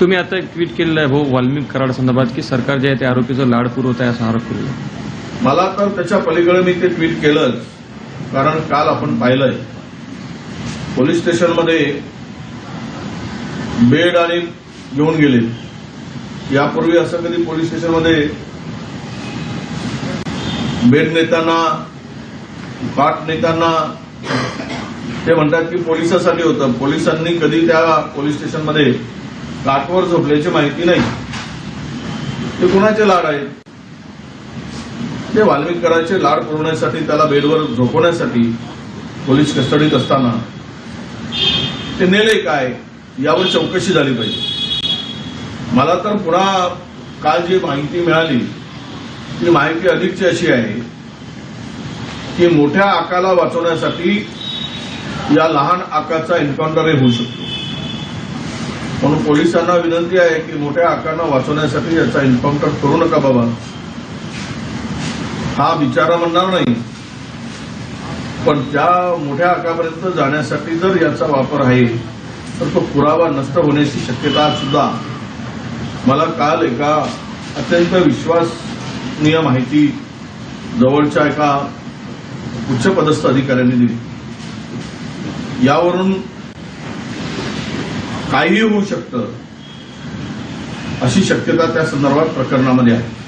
तुम्ही आता एक ट्विट केलेलं आहे भाऊ वाल्मिक कराड संदर्भात की सरकार जे आहे ते आरोपीचं लाड पुरवत आहे असा आरोप केलेला मला तर त्याच्या पलीकडे मी ते ट्विट केलंच कारण काल आपण पाहिलंय. पोलीस स्टेशनमध्ये बेड आणि घेऊन गेले. यापूर्वी असं कधी पोलीस स्टेशनमध्ये बेड नेताना पाठ नेताना ते म्हणतात की पोलिसासाठी होतं. पोलिसांनी कधी त्या पोलीस स्टेशनमध्ये लाटवर झोपल्याची माहिती नाही. ते कुणाचे लाड आहेत? ते वाल्मिकरांचे लाड पुरवण्यासाठी त्याला बेडवर झोपवण्यासाठी पोलीस कस्टडीत असताना ते नेले काय? यावर चौकशी झाली पाहिजे. मला तर पुन्हा काल जी माहिती मिळाली ती माहिती अधिकची अशी आहे की मोठ्या आकाला वाचवण्यासाठी या लहान आकाचा एन्काउंटरही होऊ शकतो. म्हणून पोलिसांना विनंती आहे की मोठ्या आकांना वाचवण्यासाठी याचा एन्काउंटर करू नका बाबा. हा विचार म्हणणार नाही. पण त्या मोठ्या आकापर्यंत जाण्यासाठी जर याचा वापर आहे तर तो पुरावा नष्ट होण्याची शक्यता सुद्धा. मला काल एका अत्यंत विश्वासनीय माहिती जवळच्या एका उच्चपदस्थ अधिकाऱ्यांनी दिली. यावरून काहीही होऊ शकतं अशी शक्यता त्या संदर्भात प्रकरणामध्ये आहे.